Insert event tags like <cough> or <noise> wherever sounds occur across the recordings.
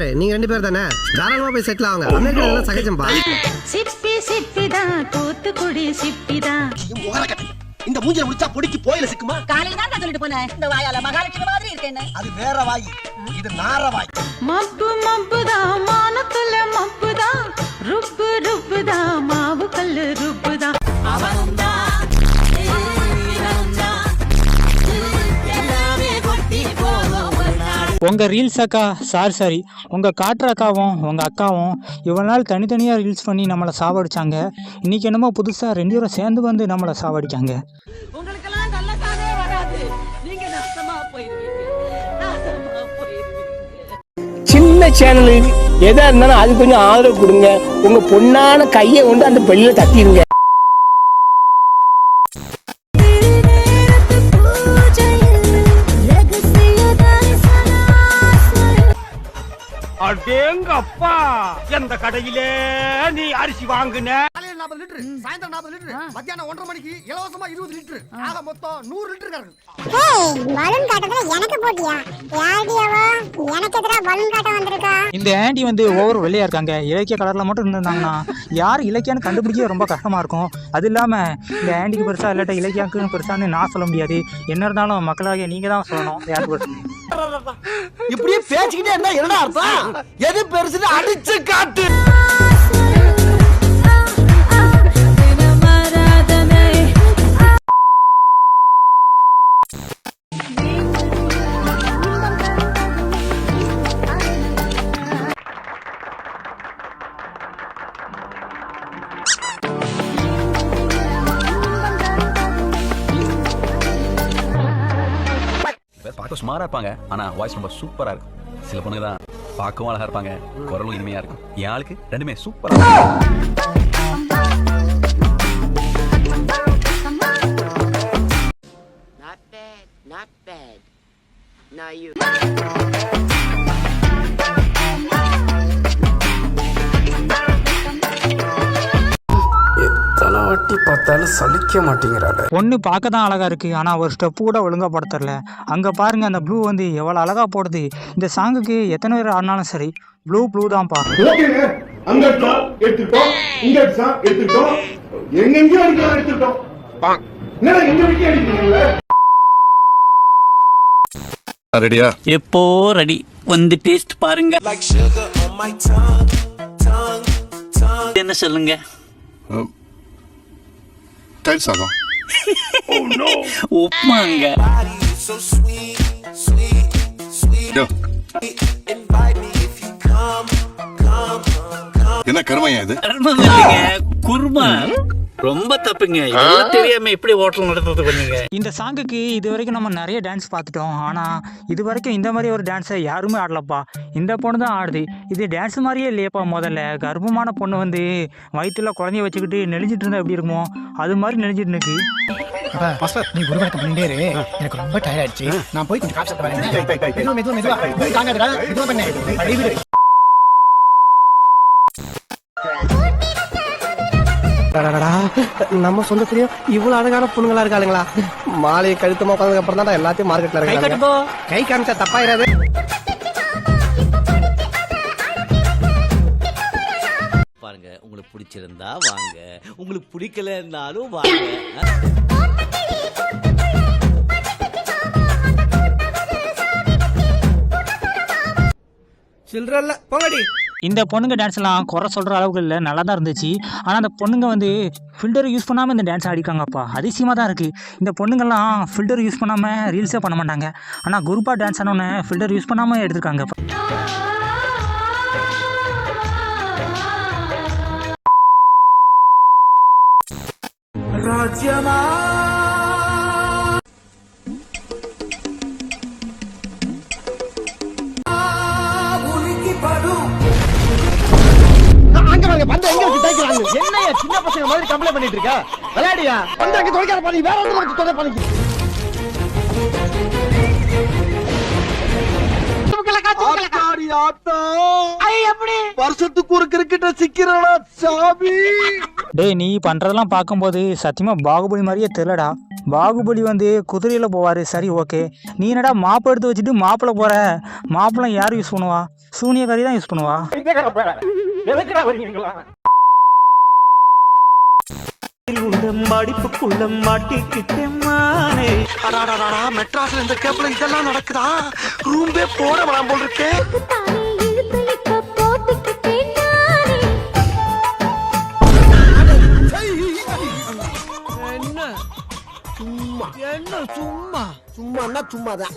யாரு நீங்க ரெண்டு பேர் தானே? தாராளமா போய் செட்டில் ஆகுங்க. அமெரிக்கா சகஜம்பா. சிப்பி சிப்பிதான். தூத்துக்குடி சிப்பிதான். இந்த மூஞ்சில முடிச்சா பொடிக்கு போயில சிக்குமா? காலையில தான் சொல்லிட்டு போனேன். இந்த வாயால மகாலட்சுமி மாதிரி இருக்கேன்னு அது வேற வாய். இது நார வாய். மப்பு மப்புதான் மானத்துல மப்புதான் ருப்பு ருப்புதான் மாவு கல்லு ருப்புதான் உங்கள் ரீல்ஸ் அக்கா சாரி சாரி உங்கள் காட்டுற அக்காவும் உங்கள் அக்காவும் இவ்வளோ நாள் தனித்தனியாக ரீல்ஸ் பண்ணி நம்மளை சாவடிச்சாங்க. இன்றைக்கி என்னமோ புதுசாக ரெண்டு பேரும் சேர்ந்து வந்து நம்மளை சாவடிக்காங்க. சின்ன சேனலு எதா இருந்தாலும் அது கொஞ்சம் ஆதரவு கொடுங்க. உங்க பொண்ணான கையை கொண்டு அந்த பெல்லில தட்டிடுங்க. அடேங்கப்பா எந்த கடையிலே நீ அரிசி வாங்குன? காலையில நாற்பது லிட்டர் சாயந்தரம் நாற்பது லிட்டர் மத்தியானம் ஒன்றரை மணிக்கு இலவசமா இருபது லிட்டர். ஆக மொத்தம் நூறு லிட்டர் காட்டுறதுல எனக்கு போட்டியா? யாருடியாவோ எனக்கு எதிரா பலூன் காட்ட இந்த ஆண்டி வந்து ஓவர் வெள்ளையாக இருக்காங்க. இலக்கிய கலரில் மட்டும் இருந்திருந்தாங்கன்னா யார் இலக்கியான்னு கண்டுபிடிக்க ரொம்ப கஷ்டமாக இருக்கும். அது இல்லாமல் இந்த ஆண்டிக்கு பெருசாக இல்லாட்ட இலக்கியாக்கு பெருசான்னு நான் சொல்ல முடியாது. என்ன இருந்தாலும் மக்களாகிய நீங்கள் தான் சொல்லணும். யாருக்கு இப்படியே பேச்சுக்கிட்டே இருந்தா என்ன அர்த்தம்? எது பெருசுன்னு அடிச்சு காட்டு. சுமாரா இருப்பாங்க. ஆனா வாய்ஸ் ரொம்ப சூப்பரா இருக்கும். சில பொண்ணுங்க தான் பார்க்கவும் அழகா இருப்பாங்க. குரலும் இனிமையா இருக்கும். என் ஆளுக்கு ரெண்டுமே சூப்பரா இருக்கும். Not bad, not bad. Now you. வாட்டி பார்த்தாலும் சலிக்க மாட்டேங்கிறாள் பொண்ணு பார்க்க தான் அழகாக இருக்குது ஆனால் ஒரு ஸ்டெப்பு கூட ஒழுங்காக போட தெரில அங்கே பாருங்கள் அந்த ப்ளூ வந்து எவ்வளோ அழகாக போடுது. இந்த சாங்குக்கு எத்தனை பேர் ஆடினாலும் சரி ப்ளூ ப்ளூ தான்ப்பா. அங்க எடுத்துட்டோம் இங்க எடுத்துட்டோம் எங்கெங்கயோ அடிக்கிறீங்களா? ரெடியா எப்போ ரெடி வந்து டேஸ்ட் பாருங்க. என்ன சொல்லுங்க? டைட் சாதம் உப்புமாங்க. என்ன கருமையா இது? குருமா. ரொம்ப தப்புங்க. இதெல்லாம் தெரியாம எப்படி ஹோட்டல் நடத்துறது பண்ணீங்க இந்த சாங்குக்கு இது வரைக்கும் நம்ம நிறைய டான்ஸ் பார்த்துட்டோம். ஆனால் இது வரைக்கும் இந்த மாதிரி ஒரு டான்ஸை யாருமே ஆடலப்பா. இந்த பொண்ணு தான் ஆடுது. இது டான்ஸ் மாதிரியே இல்லையப்பா முதல்ல. கர்ப்பமான பொண்ணு வந்து வயிற்றுல குழந்தைய வச்சுக்கிட்டு நெளிஞ்சிட்டு இருந்தா எப்படி இருக்குமோ? அது மாதிரி நெளிஞ்சிட்டு இருக்கு. நீ குரு வணக்கம் பண்ணிட்டே இரு எனக்கு ரொம்ப டயர்ட் ஆயிடுச்சு. நான் போய் கொஞ்சம் காசு விடு நம்ம சொந்தத்திலயும் இவ்வளவு அழகான பொண்ணுங்களா இருக்காளுங்களா? மாலையை கழுத்தமா உட்காந்ததுக்கு அப்புறம் தான் எல்லாத்தையும் மார்க்கெட்ல இருக்காங்க கை காமிச்சா தப்பாயிராது. பாருங்க உங்களுக்கு பிடிச்சிருந்தா வாங்க. உங்களுக்கு பிடிக்கலன்னாலும் வாங்க. சில்றல்ல போங்கடி. இந்த பொண்ணுங்க டான்ஸ்லாம் குறை சொல்கிற அளவுக்கு இல்லை. நல்லா தான் இருந்துச்சு. ஆனால் அந்த பொண்ணுங்க வந்து ஃபில்டர் யூஸ் பண்ணாமல் இந்த டான்ஸ் ஆடிக்காங்கப்பா அதிசயமாக தான் இருக்குது இந்த பொண்ணுங்கள்லாம் ஃபில்டர் யூஸ் பண்ணாமல் ரீல்ஸே பண்ண மாட்டாங்க. ஆனால் குரூப்பாக டான்ஸ் ஆனோடனே ஃபில்டர் யூஸ் பண்ணாமல் எடுத்திருக்காங்கப்பா ராஜ்யமா வாங்க பந்த எங்க வச்சு தேய்க்கிறாங்க? என்னையா சின்ன பசங்க மாதிரி கம்ப்ளைண்ட் பண்ணிட்டு இருக்க? விளையாடியா? பந்த அங்க தொலைக்காத பண்ணி வேற ஒன்று வச்சு தொலை பண்ணி வருஷத்துக்கு ஒரு கிரிக்கெட்ட சிக்கிறடா சாமி? டேய் நீ பண்ணுறதெல்லாம் பார்க்கும்போது சத்தியமாக பாகுபலி மாதிரியே தெரிலடா பாகுபலி வந்து குதிரையில் போவார். சரி ஓகே. நீ என்னடா மாப்பை எடுத்து வச்சுட்டு மாப்பிள்ளை போகிற மாப்பிள்ளை யார் யூஸ் பண்ணுவா? சூனியக்காரி தான் யூஸ் பண்ணுவா? மடிப்புக்குள்ள மாட்டிக்கிட்டேன் மெட்ராஸ்ல இந்த கேப்ல இதெல்லாம் நடக்குதா? ரூம்பே போட வேணாம் போல் இருக்கே சும்மா. சும்மாதான்.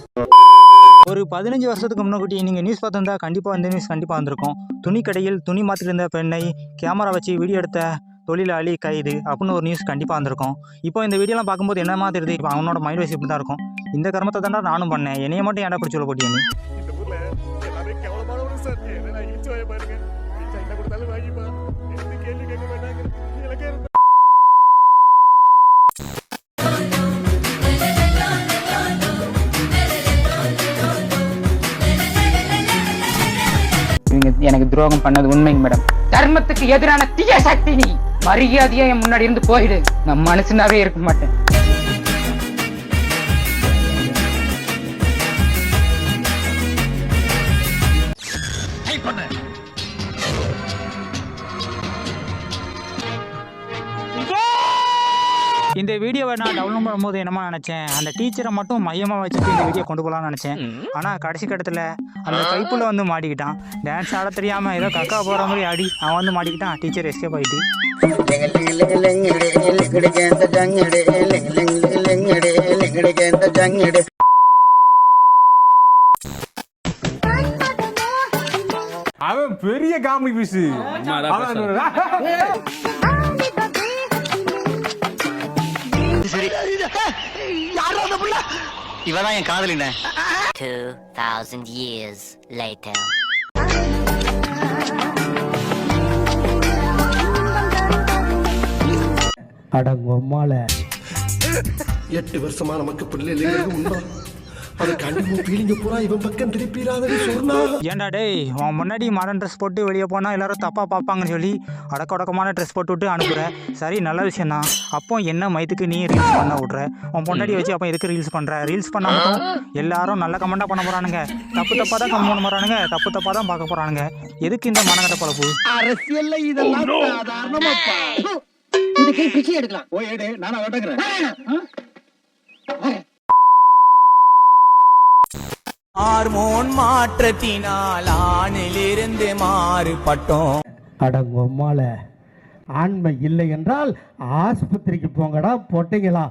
ஒரு பதினஞ்சு வருஷத்துக்கு முன்னாடி நீங்கள் நியூஸ் பார்த்துருந்தா கண்டிப்பாக இந்த நியூஸ் கண்டிப்பாக வந்திருக்கும். துணி கடையில் துணி மாற்றிட்டு இருந்த பெண்ணை கேமரா வச்சு வீடியோ எடுத்த தொழிலாளி கைது அப்படின்னு ஒரு நியூஸ் கண்டிப்பாக வந்திருக்கும். இப்போ இந்த வீடியோலாம் பார்க்கும்போது என்ன மாதிரி இருக்குது இப்போ அவனோட மைண்ட் வைஸ் இப்படி தான் இருக்கும். இந்த கர்மத்தை தாண்டா நானும் பண்ணேன். என்னைய மட்டும் ஏன்டா பிடிச்சி சொல்ல போட்டியா துரோகம் பண்ணது உண்மைங்க மேடம். தர்மத்துக்கு எதிரான தீய சக்தி நீ. மரியாதையா என் முன்னாடி இருந்து போயிடு. நான் மனுஷனாவே இருக்க மாட்டேன். இந்த வீடியோவை நான் டவுன்லோட் பண்ணும்போது என்னமா நினச்சேன் அந்த டீச்சரை மட்டும் மையமாக வச்சுட்டு இந்த வீடியோ கொண்டு போகலான்னு நினச்சேன். ஆனால் கடைசி கட்டத்தில் அந்த கைப்புள்ள வந்து மாட்டிக்கிட்டான். டான்ஸ் ஆட தெரியாமல் ஏதோ கக்கா போகிற மாதிரி ஆடி அவன் வந்து மாட்டிக்கிட்டான். டீச்சர் எஸ்கேப் ஆகிட்டு அவன் பெரிய காமெடி பீஸ் <laughs> இவதான் என் காதலின. 2000 years later. அடங்கொம்மால எட்டு வருஷமா நமக்கு பிள்ளை இல்லைங்கிறது உண்மை அதை கண்டிப்பா பீலிங்க பூரா இவன் பக்கம் திருப்பிடாதடி சொன்னா ஏன்டா டேய் உன் முன்னாடி மாடர்ன் ட்ரெஸ் போட்டு வெளியே போனால் எல்லாரும் தப்பாக பார்ப்பாங்கன்னு சொல்லி அடக்க உடக்கமான ட்ரெஸ் போட்டு விட்டு அனுப்புற. சரி நல்ல விஷயம் தான் அப்போ என்ன மயத்துக்கு நீ ரீல்ஸ் பண்ண விட்ற? உன் பொண்டாடி வச்சு அப்போ எதுக்கு ரீல்ஸ் பண்ணுற ரீல்ஸ் பண்ண மட்டும் எல்லாரும் நல்ல கமெண்டாக பண்ண போகிறானுங்க தப்பு தப்பாக தான் கமெண்ட் பண்ண போகிறானுங்க தப்பு தப்பாக தான் பார்க்க போகிறானுங்க எதுக்கு இந்த மனக்கட்ட பழப்பு? அரசியல்ல இதெல்லாம் சாதாரணமாப்பா. பிச்சை எடுக்கலாம். ஓ ஏடு நானா ஓட்டக்கிறேன். ஹார்மோன் மாற்றத்தினால் ஆணிலிருந்து மாறுபட்டோம். அடங்கொம்மால ஆண்மை இல்லை என்றால் ஆஸ்பத்திரிக்கு போங்கடா பொட்டைங்களா?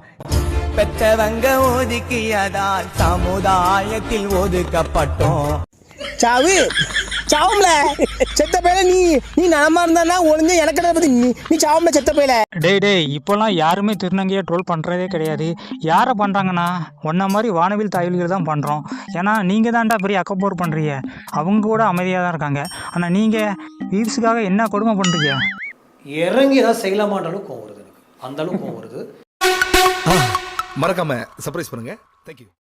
பெற்றவங்க ஒதுக்கியதால் சமுதாயத்தில் ஒதுக்கப்பட்டோம். சாவு. சாவும்ல. செத்த பேல நீ நீ நலமா இருந்தா ஒளிஞ்ச எனக்கு பத்தி? நீ நீ சாவும்ல செத்த பேல டேய் டேய் இப்போல்லாம் யாருமே திருநங்கையை ட்ரோல் பண்ணுறதே கிடையாது. யாரை பண்ணுறாங்கன்னா ஒன்றை மாதிரி வானவில் தாய்வழிகள் தான் பண்ணுறோம் ஏன்னா நீங்கள் தான்டா பெரிய அக்கப்போர் பண்ணுறீங்க அவங்க கூட அமைதியாக தான் இருக்காங்க. ஆனால் நீங்கள் வியூஸுக்காக என்ன கொடுமை பண்ணுறீங்க இறங்கி ஏதாவது செய்யலாமான்ற அளவுக்கு கோவம் வருது எனக்கு. அந்த அளவுக்கு கோவம் வருது. மறக்காம சர்ப்ரைஸ் பண்ணுங்க. தேங்க்யூ